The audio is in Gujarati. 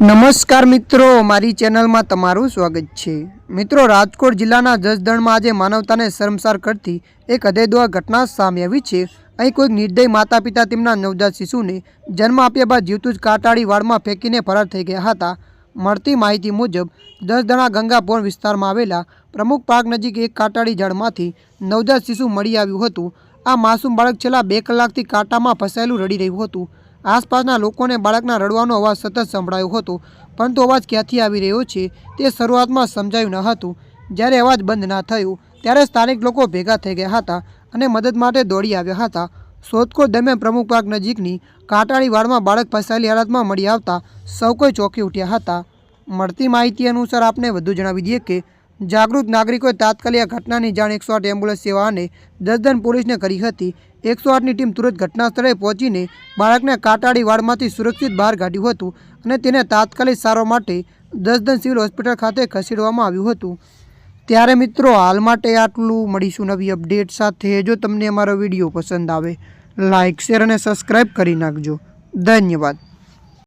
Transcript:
નમસ્કાર મિત્રો, મારી ચેનલમાં તમારું સ્વાગત છે. મિત્રો, રાજકોટ જિલ્લાના જસદણમાં આજે માનવતાને શરમસાર કરતી એક હૃદયદ્વાર ઘટના સામે આવી છે. અહીં કોઈક નિર્દય માતા પિતા તેમના નવજાત શિશુને જન્મ આપ્યા બાદ જીવતું જ કાટાળી વાડમાં ફેંકીને ફરાર થઈ ગયા હતા. મળતી માહિતી મુજબ, જસદણા ગંગાપોર વિસ્તારમાં આવેલા પ્રમુખ પાર્ક નજીક એક કાટાળી ઝાડમાંથી નવજાત શિશુ મળી આવ્યું હતું. આ માસૂમ બાળક છેલ્લા બે કલાકથી કાંટામાં ફસાયેલું રડી રહ્યું હતું. આસપાસના લોકોને બાળકના રડવાનો અવાજ સતત સંભળાયો હતો, પરંતુ અવાજ ક્યાંથી આવી રહ્યો છે તે શરૂઆતમાં સમજાયું ન હતું. જ્યારે અવાજ બંધ ના થયો, ત્યારે સ્થાનિક લોકો ભેગા થઈ ગયા હતા અને મદદ માટે દોડી આવ્યા હતા. શોધખોળ દરમિયાન પ્રમુખ પાર્ક નજીકની કાંટાળી વાડમાં બાળક ફસાયેલી હાલતમાં મળી આવતા સૌ કોઈ ચોંકી ઉઠ્યા હતા. મળતી માહિતી અનુસાર આપને વધુ જણાવી દઈએ કે જાગૃત નાગરિકોએ તાત્કાલિક ઘટનાની જાણ એકસો આઠ એમ્બ્યુલન્સ સેવા અને દસદન પોલીસને કરી હતી. એકસો આઠની ટીમ તુરંત ઘટના સ્થળે પહોંચીને બાળકને કાટાડી વાડમાંથી સુરક્ષિત બહાર કાઢ્યું હતું અને તેને તાત્કાલિક સારવાર માટે દસદન સિવિલ હોસ્પિટલ ખાતે ખસેડવામાં આવ્યું હતું. ત્યારે મિત્રો, હાલ માટે આટલું. મળીશું નવી અપડેટ સાથે. જો તમને અમારો વીડિયો પસંદ આવે લાઇક શેર અને સબસ્ક્રાઈબ કરી નાખજો. ધન્યવાદ.